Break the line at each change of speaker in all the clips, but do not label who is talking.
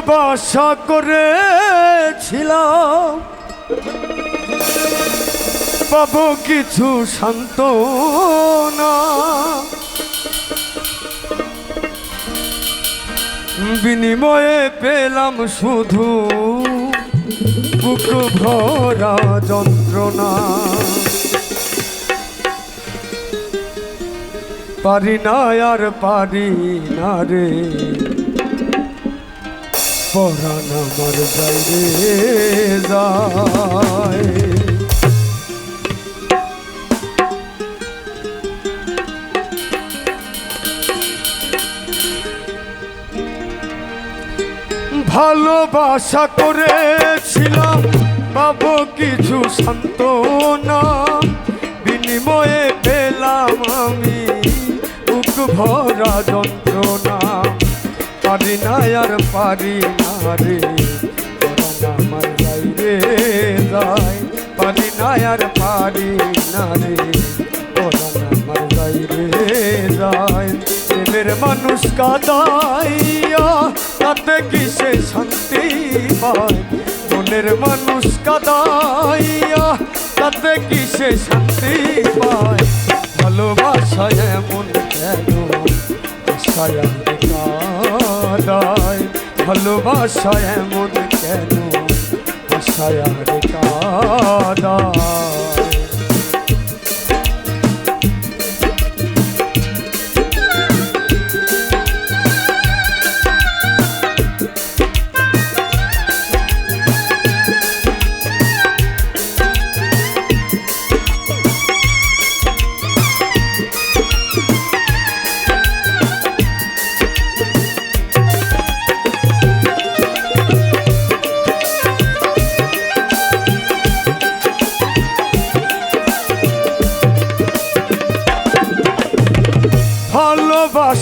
ভালোবাসা করেছিলাম। পাবো কিছু শান্ত না বিনিময়ে পেলাম শুধু বুক ভরা যন্ত্রণা। পারি না আর পারি না রে। পরাণ আমার যায় ভালোবাসা করেছিলাম পাবো কিছু সান্ত্বনা। বিনিময়ে পেলাম আমি বুক ভরা যন্ত্রণা। পারি না, আর পারি না রে। আমার যাই রে যাই পারি না, আর পারি না রে। আমার যাই রে যায়। প্রেমের মানুষ কাদাইয়া, তাতে কিসে শান্তি পায়? মনের মানুষ কাদাইয়া, তাতে কিসে শান্তি পায়? ভালোবাসা এমন কেন? আশায় কাদায় ভালোবাসা এমন কেন? আশায় কাদায়।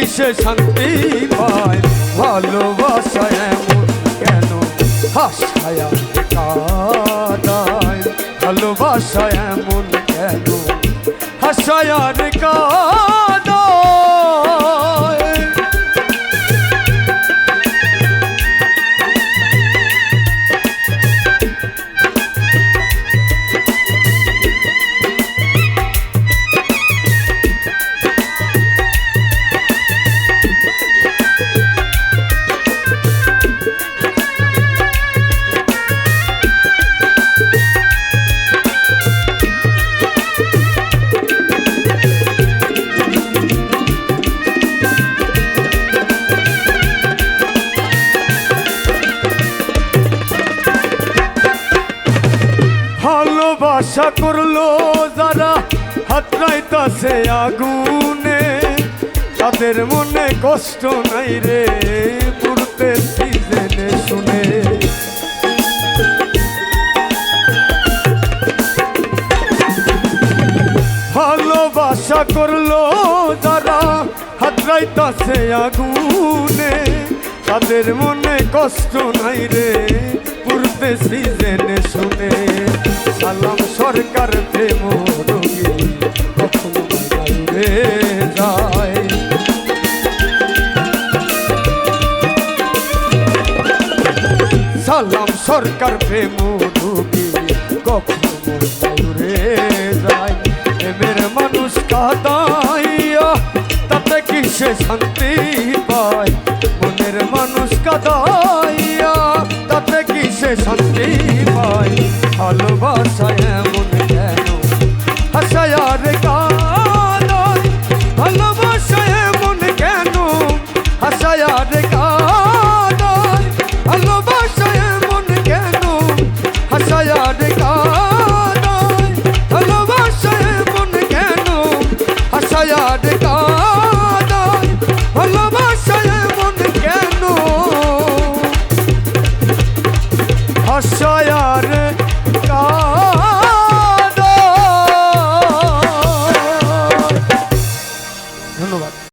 কিসে শান্তি পায় ভালোবাসায় এমন কেন? হাসায় কাদায় ভালোবাসায় এমন কেন? হাসায় কাদায় ভালোবাসা করল যারা হাত হাতরাইতাছে আগুনে। তাদের মনে কষ্ট নাই রে পুরতে জেনে শুনে। ভালোবাসা করল যারা হাত হাতরাইতাছে আগুনে। তাদের মনে কষ্ট নাই রে সালাম সরকার প্রেম রে যায়? মানুষ কাদাইয়া তাতে কিসে শান্তি পায়? মনের মানুষ কাদাইয়া তাতে কিসে শান্তি ভালোবাসায়